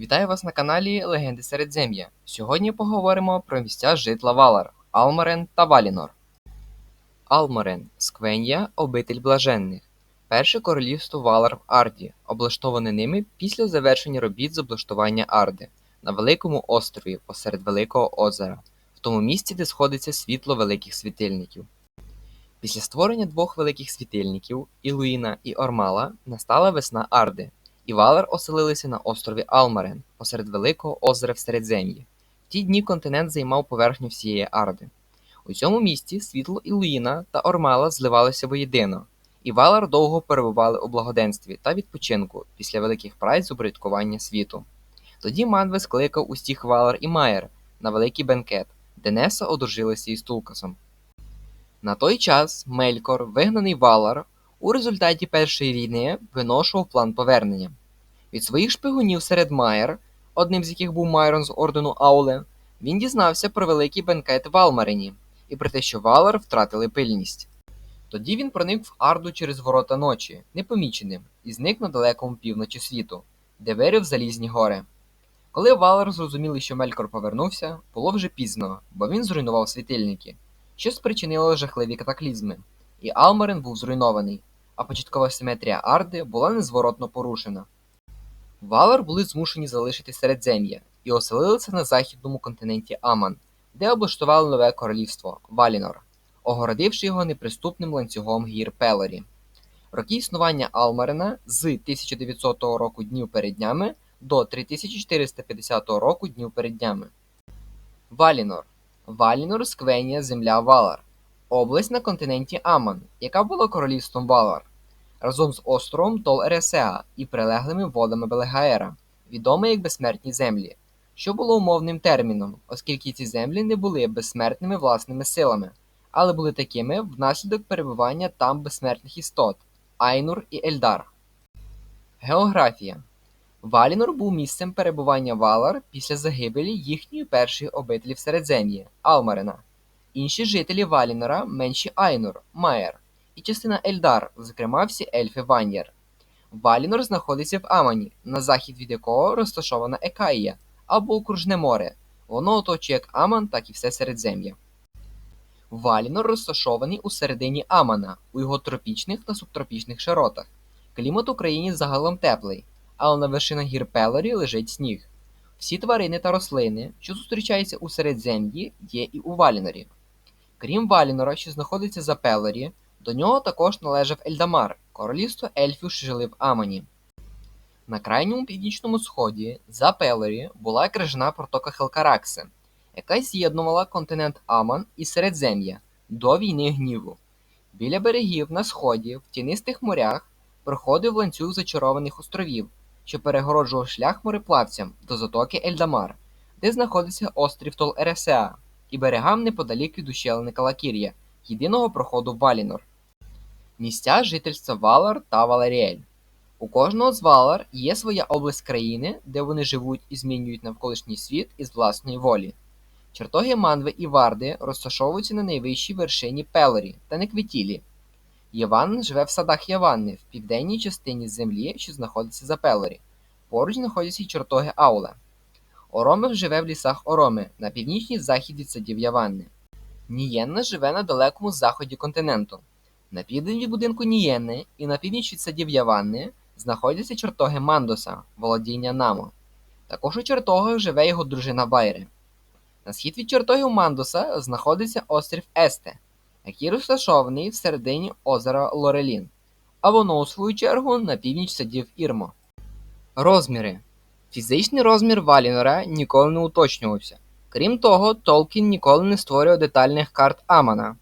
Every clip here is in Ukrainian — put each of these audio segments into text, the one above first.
Вітаю вас на каналі Легенди Середзем'я. Сьогодні поговоримо про місця житла Валар, Алмарен та Валінор. Алмарен Сквенія, обитель блаженних. Перше королівство Валар в Арді, облаштоване ними після завершення робіт з облаштування Арди на великому острові посеред Великого озера, в тому місці, де сходиться світло великих світильників. Після створення двох великих світильників Ілуїна і Ормала настала весна Арди, і Валар оселилися на острові Алмарен посеред Великого озера в Середзем'ї. В ті дні континент займав поверхню всієї Арди. У цьому місті світло Ілуїна та Ормала зливалися воєдино, і Валар довго перебували у благоденстві та відпочинку після великих праць з упорядкування світу. Тоді Манве скликав усіх Валар і Майер на великий бенкет, де Неса одружилася із Тулкасом. На той час Мелькор, вигнаний Валар, у результаті першої війни виношував план повернення. Від своїх шпигунів серед Майер, одним з яких був Майрон з ордену Ауле, він дізнався про великий бенкет в Алмарені і про те, що Валар втратили пильність. Тоді він проник в Арду через ворота ночі, непоміченим, і зник на далекому півночі світу, де вирив залізні гори. Коли Валар зрозуміли, що Мелькор повернувся, було вже пізно, бо він зруйнував світильники, що спричинило жахливі катаклізми, і Алмарен був зруйнований, а початкова симетрія Арди була незворотно порушена. Валар були змушені залишити Середзем'я і оселилися на західному континенті Аман, де облаштували нове королівство Валінор, огородивши його неприступним ланцюгом гір Пелорі. Роки існування Алмарена з 1900 року днів перед днями до 3450 року днів перед днями. Валінор Валінор Сквенія земля Валар, область на континенті Аман, яка була королівством Валар, разом з островом Тол Ересеа і прилеглими водами Белегаера, відоме як безсмертні землі, що було умовним терміном, оскільки ці землі не були безсмертними власними силами, але були такими внаслідок перебування там безсмертних істот Айнур і Ельдар. Географія Валінор був місцем перебування Валар після загибелі їхньої першої обителі в Середзем'ї Алмарена. Інші жителі Валінора менші Айнур, Майер і частина Ельдар, зокрема всі ельфи Ваньєр. Валінор знаходиться в Амані, на захід від якого розташована Екаїя або Окружне море. Воно оточує як Аман, так і все Середзем'я. Валінор розташований у середині Амана, у його тропічних та субтропічних широтах. Клімат у країні загалом теплий, але на вершинах гір Пелорі лежить сніг. Всі тварини та рослини, що зустрічаються у Середзем'ї, є і у Валінорі. Крім Валінора, що знаходиться за Пелорі, до нього також належав Ельдамар, королівство ельфів, що жили в Амані. На крайньому північному сході, за Пелорі, була крижана протока Хелкаракси, яка з'єднувала континент Аман і Середзем'я до війни гніву. Біля берегів на сході, в тінистих морях, проходив ланцюг зачарованих островів, що перегороджував шлях мореплавцям до затоки Ельдамар, де знаходиться острів Тол Ересеа, і берегам неподалік від ущелини Калакір'я, єдиного проходу Валінор. Місця жительства Валар та Валаріель. У кожного з Валар є своя область країни, де вони живуть і змінюють навколишній світ із власної волі. Чертоги Манви і Варди розташовуються на найвищій вершині Пелорі та Неквітілі. Єван живе в садах Яванни в південній частині землі, що знаходиться за Пелорі. Поруч знаходяться й чертоги Ауле. Оромев живе в лісах Ороми на північній захід від садів Яванни. Нієнна живе на далекому заході континенту. На південь від будинку Нієнни і на північ від садів Яванни знаходяться чертоги Мандоса, володіння Намо. Також у чертогах живе його дружина Байре. На схід від чертогів Мандоса знаходиться острів Есте, який розташований всередині озера Лорелін, а воно, у свою чергу, на північ садів Ірмо. Розміри Фізичний розмір Валінора ніколи не уточнювався. Крім того, Толкін ніколи не створював детальних карт Амана.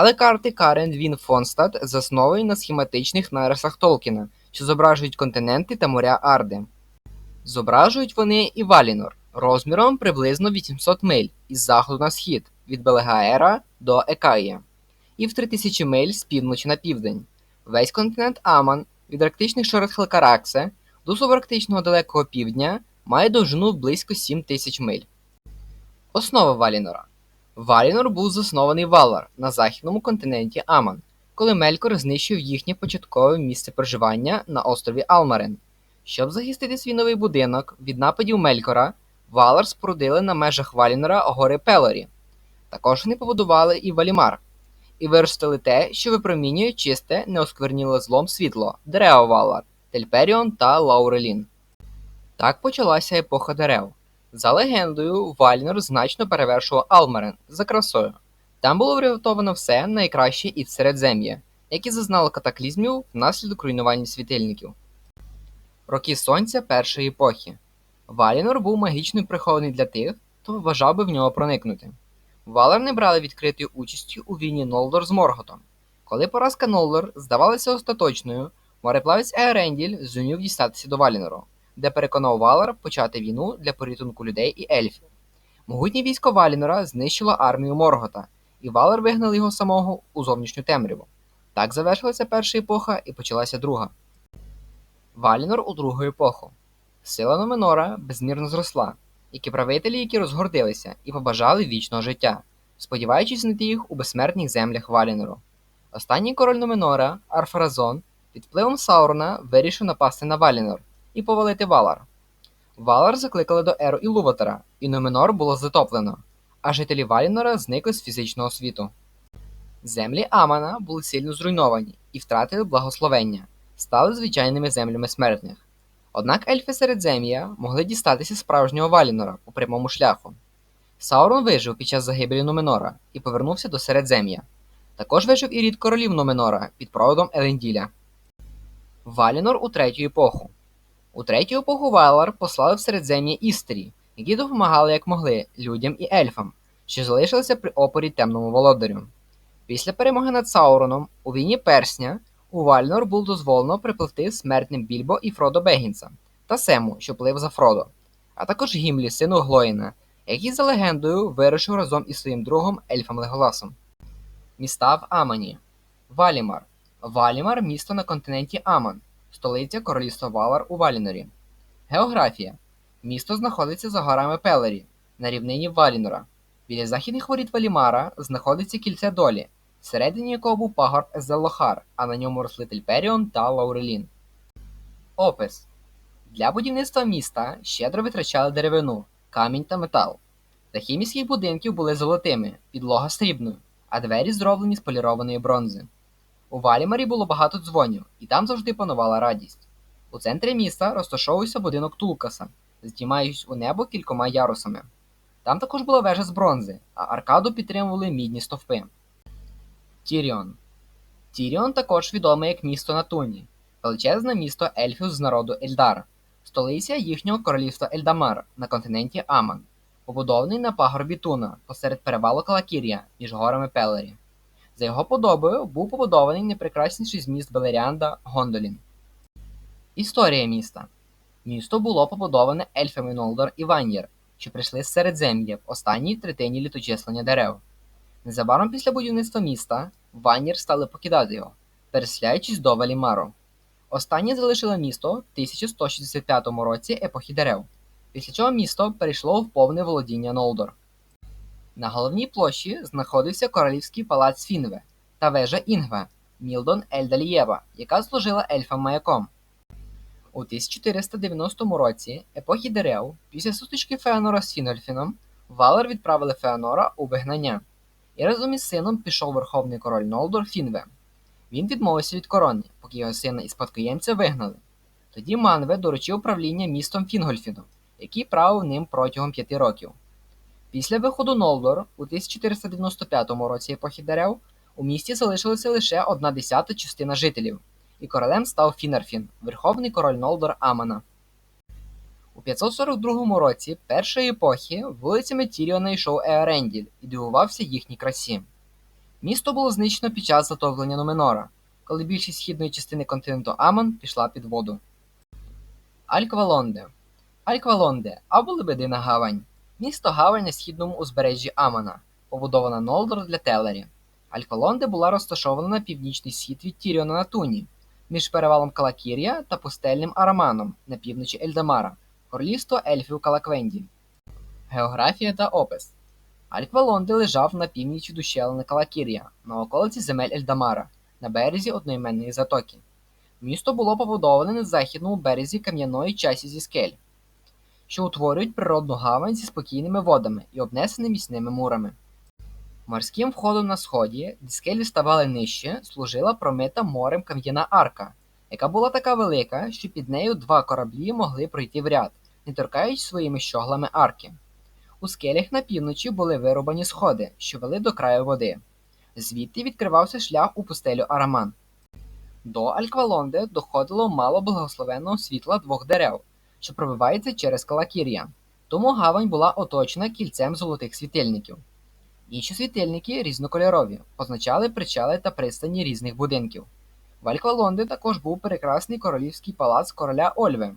Але карти Карен Він Фонстад засновані на схематичних нарисах Толкіна, що зображують континенти та моря Арди. Зображують вони і Валінор розміром приблизно 800 миль із заходу на схід від Белегаера до Екаїя, і в 3000 миль з півночі на південь. Весь континент Аман від арктичних широт Хелкараксе до субарктичного далекого півдня має довжину близько 7000 миль. Основа Валінора Валінор був заснований Валар на західному континенті Аман, коли Мелькор знищив їхнє початкове місце проживання на острові Алмарен, Щоб захистити свій новий будинок від нападів Мелькора, Валар спорудили на межах Валінора гори Пелорі. Також вони побудували і Валімар, і виростили те, що випромінює чисте, неоскверніле злом світло дерева Валар, Тельперіон та Лаурелін. Так почалася епоха дерев. За легендою, Валінор значно перевершував Алмерен за красою. Там було врятовано все найкраще із Середзем'я, які зазнали катаклізмів внаслідок руйнування світильників. Роки Сонця першої епохи. Валінор був магічно прихований для тих, хто вважав би в нього проникнути. Валар не брали відкритої участі у війні Нолдор з Морготом. Коли поразка Нолдор здавалася остаточною, мореплавець Еоренділь зумів дістатися до Валінору, де переконав Валар почати війну для порятунку людей і ельфів. Могутнє військо Валінора знищило армію Моргота, і Валар вигнав його самого у зовнішню темряву. Так завершилася перша епоха і почалася друга. Валінор у другу епоху. Сила Номенора безмірно зросла, які правителі, які розгордилися і побажали вічного життя, сподіваючись знайти їх у безсмертних землях Валінору. Останній король Номенора, Арфаразон, під впливом Саурона вирішив напасти на Валінор і повалити Валар. Валар закликали до Еру і Луватера, і Номенор було затоплено, а жителі Валінора зникли з фізичного світу. Землі Амана були сильно зруйновані і втратили благословення, стали звичайними землями смертних. Однак ельфи Середзем'я могли дістатися справжнього Валінора по прямому шляху. Саурон вижив під час загибелі Нуменора і повернувся до Середзем'я. Також вижив і рід королів Нуменора під проводом Еленділя. Валінор у третю епоху. У третю епоху Валар послали в Середзем'я істері, які допомагали як могли людям і ельфам, що залишилися при опорі темному володарю. Після перемоги над Сауроном у війні Персня у Вальнор було дозволено припливти смертним Більбо і Фродо Бегінса та Сему, що плив за Фродо, а також Гімлі, сину Глоїна, який за легендою вирушив разом із своїм другом Ельфом Леголасом. Міста в Амані Валімар. Валімар місто на континенті Аман, столиця королівства Валар у Валінорі. Географія. Місто знаходиться за горами Пелері на рівнині Валінора. Біля західних воріт Валімара знаходиться кільце долі, всередині якого був пагорб Езеллохар, а на ньому росли Тельперіон та Лаурелін. Опис для будівництва міста щедро витрачали деревину, камінь та метал. Дахи міських будинків були золотими, підлога срібною, а двері зроблені з полірованої бронзи. У Валімарі було багато дзвонів, і там завжди панувала радість. У центрі міста розташовувався будинок Тулкаса, здіймаючись у небо кількома ярусами. Там також була вежа з бронзи, а аркаду підтримували мідні стовпи. Тіріон. Тіріон також відоме як місто на Туні, величезне місто ельфів з народу Ельдар, столиця їхнього королівства Ельдамар на континенті Аман, побудований на пагорбі Туна посеред перевалу Калакір'я між горами Пелері. За його подобою був побудований найпрекрасніший з міст Белеріанда Гондолін. Історія міста. Місто було побудоване ельфами Нолдор і Ван'єр, що прийшли з Середзем'я в останній третині літочислення дерев. Незабаром після будівництва міста Ван'єр стали покидати його, переселяючись до Валімару. Останні залишили місто в 1165 році епохи дерев, після чого місто перейшло в повне володіння Нолдор. На головній площі знаходився королівський палац Фінве та вежа Інгве Мілдон Ельдалієва, яка служила ельфам маяком. У 1490 році епохи дерев, після сутички Феонора з Фінгольфіном, Валер відправили Феонора у вигнання, і разом із сином пішов верховний король Нолдор Фінве. Він відмовився від корони, поки його сина і спадкоємця вигнали. Тоді Манве доручив управління містом Фінгольфіну, який правив ним протягом п'яти років. Після виходу Нолдор у 1495 році епохи дерев у місті залишилася лише одна десята частина жителів, і королем став Фінарфін, верховний король Нолдор Амана. У 542 році першої епохи вулицями Тіріона йшов Еоренділь і дивувався їхній красі. Місто було знищено під час затоплення Нуменора, коли більшість східної частини континенту Аман пішла під воду. Альквалонде Альквалонде або Лебедина Гавань. Місто Гавань на східному узбережжі Амана, побудована Нолдор для Телері. Альквалонде була розташована на північний схід від Тіріона на Туні, між перевалом Калакір'я та пустельним Араманом на півночі Ельдамара, королівство ельфів Калаквенді. Географія та опис Альквалонде лежав на північ від ущелини Калакір'я, на околиці земель Ельдамара, на березі одноіменної затоки. Місто було побудоване на західному березі кам'яної часі зі скель, що утворюють природну гавань зі спокійними водами і обнесене міцними мурами. Морським входом на сході, де скелі ставали нижче, служила промита морем кам'яна арка, яка була така велика, що під нею два кораблі могли пройти в ряд, не торкаючись своїми щоглами арки. У скелях на півночі були вирубані сходи, що вели до краю води. Звідти відкривався шлях у пустелю Араман. До Альквалонди доходило мало благословенного світла двох дерев, що пробивається через Калакір'я. Тому гавань була оточена кільцем золотих світильників. Інші світильники різнокольорові, позначали причали та пристані різних будинків. В Альквалонди також був прекрасний королівський палац короля Ольви,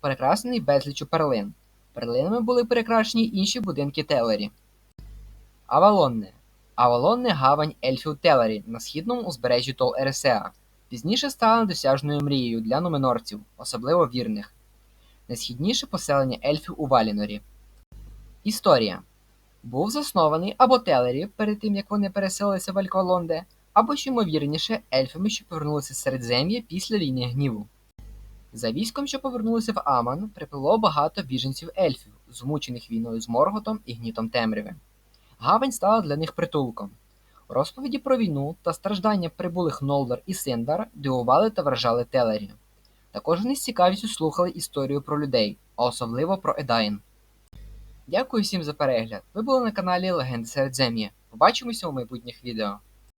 перекрасений безліччю перлин. Перлинами були перекрашені інші будинки Телері. Авалонне. Авалонне гавань ельфів Телері на східному узбережжі Тол Ересеа. Пізніше стала недосяжною мрією для нуменорців, особливо вірних. Найсхідніше поселення ельфів у Валінорі. Історія був заснований або Телері перед тим як вони переселилися в Альквалонде, або що ймовірніше ельфами, що повернулися з Середзем'я після війни гніву. За військом, що повернулося в Аман, приплило багато біженців ельфів, змучених війною з Морготом і гнітом темряви. Гавань стала для них притулком. Розповіді про війну та страждання прибулих Нолдор і Синдар дивували та вражали Телері. Також вони з цікавістю слухали історію про людей, а особливо про Едаїн. Дякую всім за перегляд. Ви були на каналі Легенди Середзем'я. Побачимося у майбутніх відео.